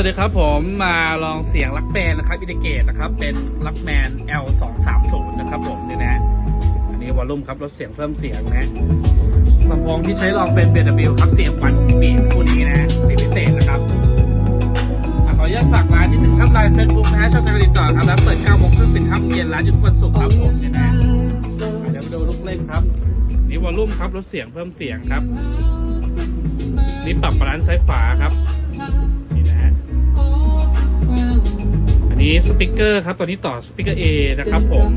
วัสดีครับผมมาลองเสียงลักแมนนะครับอินดิเกตนะครับเป็นลักแมน L 2 3 0นะครับผมนี่นะอันนี้วอลลุ่มครับลดเสียงเพิ่มเสียงนะลำโพงที่ใช้ลองเป็น BW ครับเสียงวันสิบีคู่นี้นะสียงพิเศษนะครับอขออนุญาตฝากร้านนิดนึงครับไลน์เฟซบุ๊กนะฮะช่องทางติดต่อครับร้านเปิด9โมงครึ่งปิด5โมงเย็นร้านหยุดทุกวันศุกร์ครับผมเนี่ยนะอะเดี๋ยวมาดูลูกเล่นครับนี่วอลลุ่มครับลดเสียงเพิ่มเสียงครับนี่ปรับบาลานซ์ซ้ายขวาครับ นี้สปิเกอร์ครับตอนนี้ต่อสปิเกอร์ A นะครับผม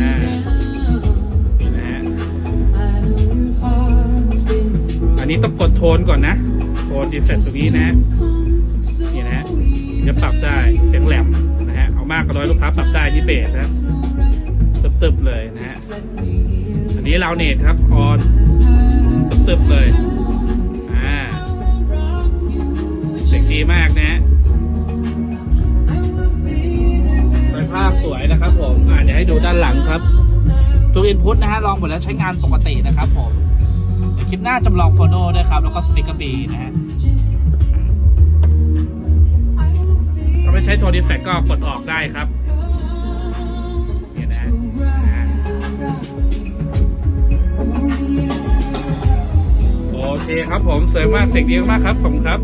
อ่านี่นะฮะอันนี้ต้องกดโทนก่อนนะ โทนดีเฟตตรงนี้นะนี่นะฮะจะปรับได้เสียงแหลมนะฮะเอามากก็น้อยลูกค้าปรับได้ที่เบสนะตึบๆเลยนะฮะอันนี้ลาวเนตครับออนตึบๆเลยอ่าเสียงดีมากนะ ให้ดูด้านหลังครับ ตัวอินพุตนะฮะลองหมดแล้วใช้งานปกตินะครับผมเดี๋ยวคลิปหน้าจำลองโฟโนด้วยครับ แล้วก็สติกเกอร์บีนะฮะถ้าไม่ใช้โทนิแฟกก็กดออกได้ครับนี่นะโอเคครับผมสวยมากเสียงดีมากครับผมครับ